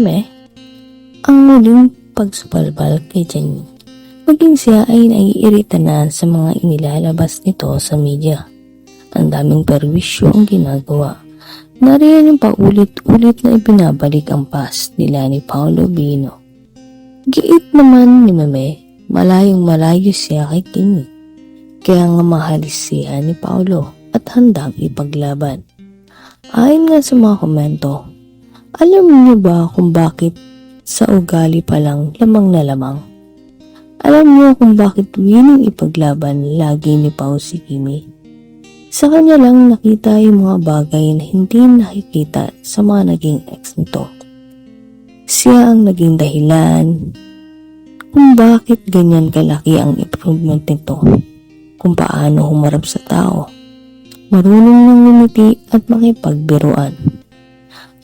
me ang muling pagsubalbal kay Janine. Maging siya ay naiirita na sa mga inilalabas nito sa media. Ang daming perwisyo ang ginagawa. Nariyan yung paulit-ulit na ibinabalik ang past nila ni Paolo Bino. Giit naman ni Mame, malayong malayo siya kay Kimi. Kaya nga mahalis siya ni Paolo at handang ipaglaban. Ayon nga sa mga komento, alam niyo ba kung bakit sa ugali pa lang lamang na lamang? Alam niyo kung bakit willing ipaglaban lagi ni Pao si Kimi? Sa kanya lang nakita yung mga bagay na hindi nakikita sa mga naging ex nito. Siya ang naging dahilan kung bakit ganyan kalaki ang improvement nito, kung paano humarap sa tao, marunong nang ngumiti at makipagbiruan.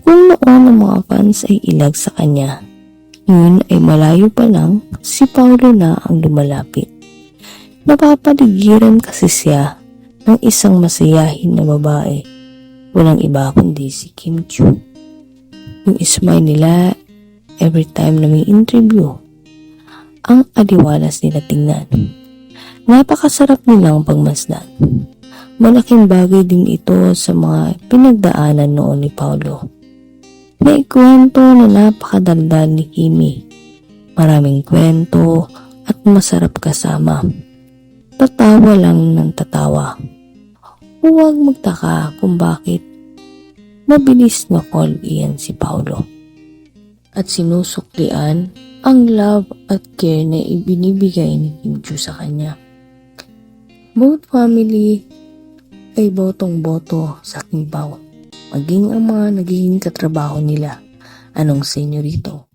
Kung noon ang mga fans ay ilag sa kanya, ngayon ay malayo pa lang si Paulo na ang lumalapit. Napapaligiran kasi siya ng isang masayahin na babae. Walang iba kundi si Kim Chu. Yung smile nila every time na may interview, ang aliwalas nila tingnan. Napakasarap nilang pagmasdan. Malaking bagay din ito sa mga pinagdaanan noon ni Paulo. May kwento na napakadaldal ni Kimi. Maraming kwento at masarap kasama. Tatawa lang ng tatawa. Huwag magtaka kung bakit mabilis na call iyan si Paulo. At sinusuklian ang love at care na ibinibigay ni Kim Chu sa kanya. Both family ay botong-boto sa Kimpaw. Maging ang mga nagiging katrabaho nila. Anong senyorito?